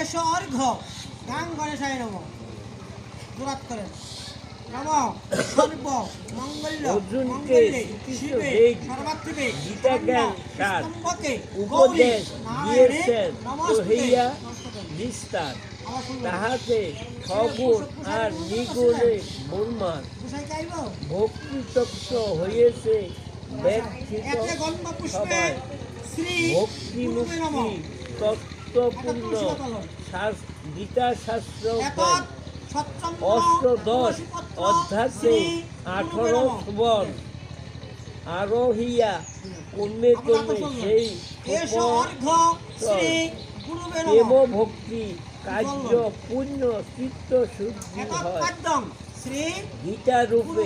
S অর্ঘ গাং গণেশায় নম দুরাত করেন নম সর্ব মঙ্গল্য শিবে স্তম্ভকে উপদেশ দিয়েছেন। হইয়া তাহাতে সগুণ আর নিগুণে বুঝাই কি হয়েছে ব্যক্তিত এতে সবাই। শ্রী ভক্তি মুক্তি তত্ত্বপূর্ণ শাস- গীতা শাস্ত্র এতৎ সচ্চন্দ্র অষ্টদশ আঠারো আরোহিয়া কমে কমে সেই প্রেম ভক্তি কার্য পুণ্য চিত্ত শুদ্ধি হয়। গীতা রূপে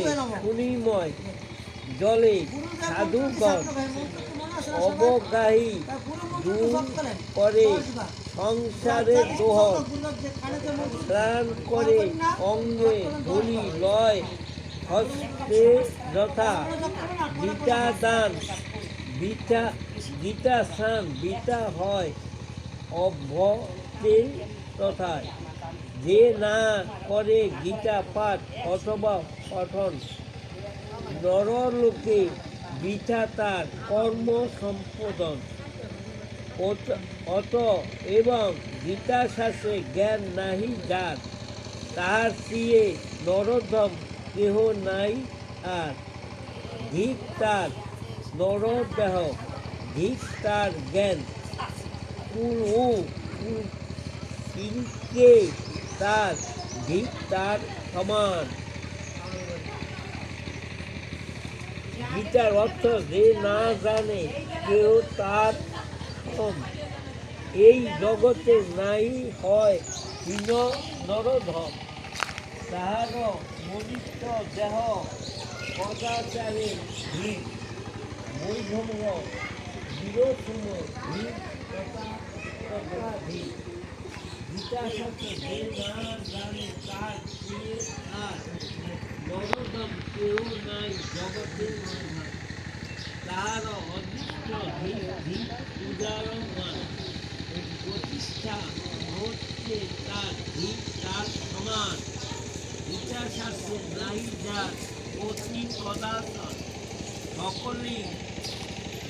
জলে সাধুগণ। অবগাহী দূর করে কানেতে মন্ত্র- স্নান করে অঙ্গে ধরি লয় হস্তে যথা। গীতা দান বিতা গীতা স্নান বিতা হয় অভ্যতে তথায়। যে না করে গীতা পাঠ অথবা পঠন নরলোকে বৃথা তার কর্ম সম্পাদন অত- এবং গীতা শাস্ত্রে জ্ঞান নাহি যার। তাহার প্রিয়ে নরদম কেহ নাই আর। ধিক তার নরদেহ ধিক তার জ্ঞান। কুল তার ধিক তার সমান। গীতার অর্থ যে না জানে কেউ তার। এই জগতে নাই হয় হীন নরধম। তাহার মনিষ্ঠ দেহ সদাচারে ভিন বৈধম্য বিরোধম ভিন তথা গীতা শাস্ত্র যে না জানে তার আর কেউ নাই জগতে তাহার অদৃষ্ট উদাহরণ প্রতিষ্ঠা হচ্ছে তার ভিত তার সমান শাস্ত্রে যার অতি পদার্থন সকলেই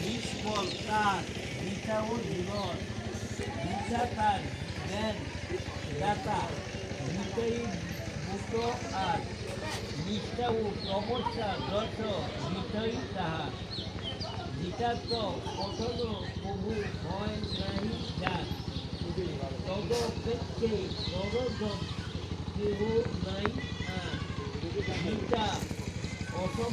নিষ্ফল তার গীতা ও তার জ্ঞান দাতা গীতাই বুট আর তপস্যা রস বিজয়ী তাহা। গীতার্থ কথন প্রভু ভয় নাহি যান তদপেক্ষে সরজন কেহ নাই আর গীতা অসম